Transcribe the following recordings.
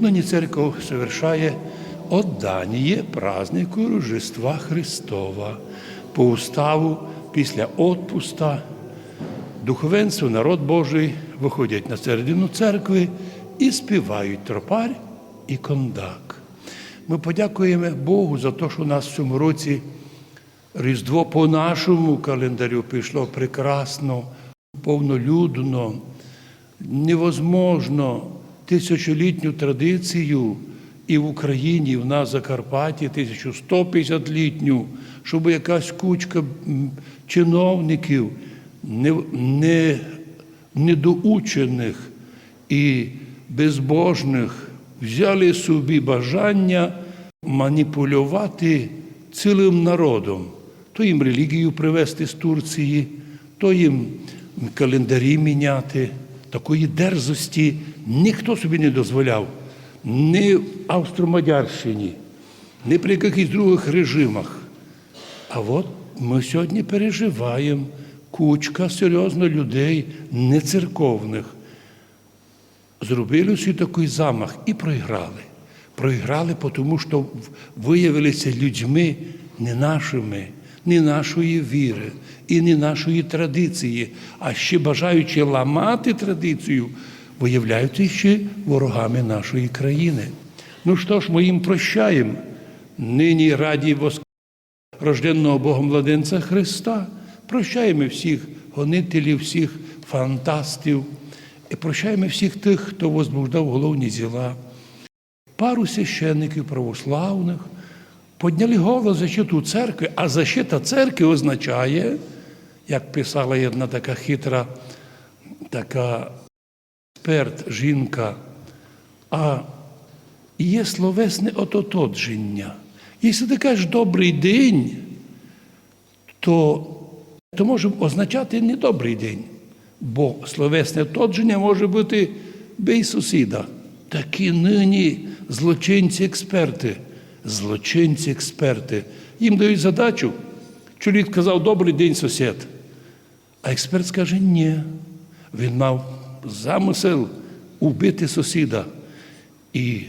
Нині церковь совершає отдання празднику Рождества Христова. По уставу після отпуста духовенство, народ Божий виходять на середину церкви і співають тропарь і кондак. Ми подякуємо Богу за те, що у нас в цьому році Різдво по нашому календарю пішло прекрасно, повнолюдно, невозможно тисячолітню традицію і в Україні, і в нас в Закарпатті 1150-літню, щоб якась кучка чиновників не, не, недоучених і безбожних взяли собі бажання маніпулювати цілим народом, то їм релігію привезти з Турції, то їм календарі міняти. Такої дерзості ніхто собі не дозволяв ні в Австро-Мадярщині, ні при якихось других режимах. А от ми сьогодні переживаємо кучка серйозно людей нецерковних. Зробили всі такий замах і проіграли. Проіграли, тому що виявилися людьми не нашими, не нашої віри і не нашої традиції, а ще бажаючи ламати традицію, виявляються ще ворогами нашої країни. Ну що ж, ми їм прощаємо. Нині раді воск... рожденного Богом младенця Христа. Прощаємо всіх гонителів, всіх фантастів, і прощаємо всіх тих, хто возбуждав головні діла. Пару священників православних підняли голос защиту церкви, а защита церкви означає, як писала одна така хитра, така експерт, жінка, а є словесне ототодження. Якщо ти кажеш добрий день, то, то може означати не добрий день, бо словесне отодження може бути бей сусіда. Такі нині злочинці-експерти, злочинці-експерти. Їм дають задачу. Чоловік казав, добрий день, сусід. А експерт скаже, ні. Він мав замисел убити сусіда. І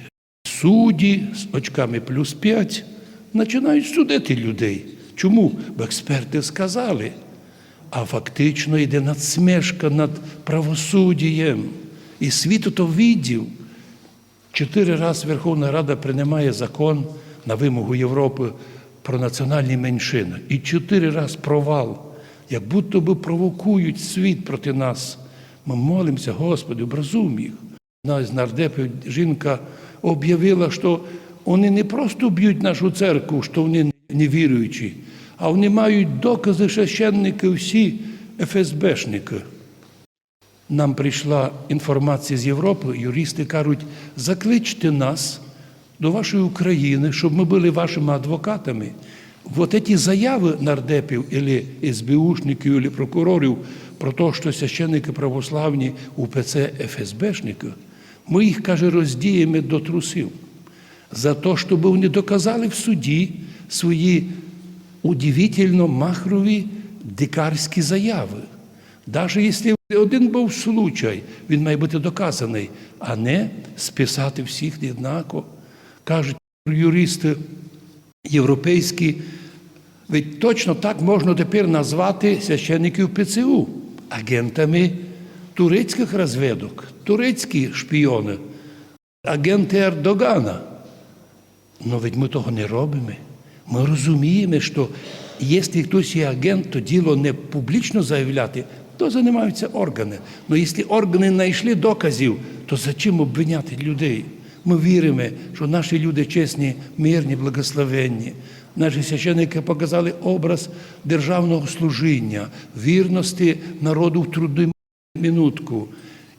судді з очками плюс 5 починають судити людей. Чому? Бо експерти сказали. А фактично йде надсмішка над правосуддям. І світ то відділ. Чотири рази Верховна Рада приймає закон на вимогу Європи про національні меншини. І чотири рази провал, як будто би провокують світ проти нас. Ми молимося, Господи, образум їх. Одна з нардепів жінка об'явила, що вони не просто б'ють нашу церкву, що вони невіруючі, а вони мають докази священники всі ФСБшники. Нам прийшла інформація з Європи, юристи кажуть, закличте нас до вашої України, щоб ми були вашими адвокатами. Вот ці заяви нардепів, або СБУшників, або прокурорів про те, що священники православні УПЦ ФСБшники, ми їх, каже, роздіємо до трусів за те, щоб вони доказали в суді свої удивительно махрові дикарські заяви. Навіть якщо один був случай, він має бути доказаний, а не списати всіх однаково. Кажуть юристи європейські, ведь точно так можна тепер назвати священників ПЦУ агентами турецьких розвідок, турецькі шпіони, агенти Ердогана. Ну, ведь ми того не робимо. Ми розуміємо, що якщо хтось є агент, то діло не публічно заявляти, то займаються органи. Ну якщо органи знайшли доказів, то за чим обвиняти людей? Ми віримо, що наші люди чесні, мирні, благословенні. Наші священники показали образ державного служіння, вірності народу в трудну минутку.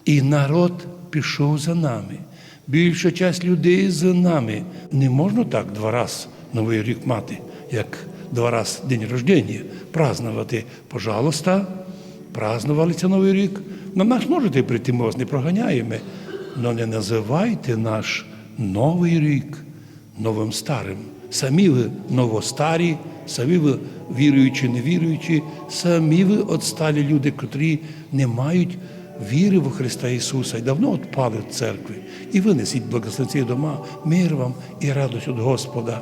І народ пішов за нами. Більша часть людей за нами. Не можна так два рази Новий рік мати, як два рази день рождення, празднувати. Пожалуйста, празднували це Новий рік. На нас можете прийти, ми вас не проганяємо. Но не називайте наш Новий рік новим старим. Самі ви новостарі, самі ви віруючі, невіруючі, самі ви отсталі люди, котрі не мають віри в Христа Ісуса і давно відпали від церкви. І винесіть благословці дома, мир вам і радость від Господа.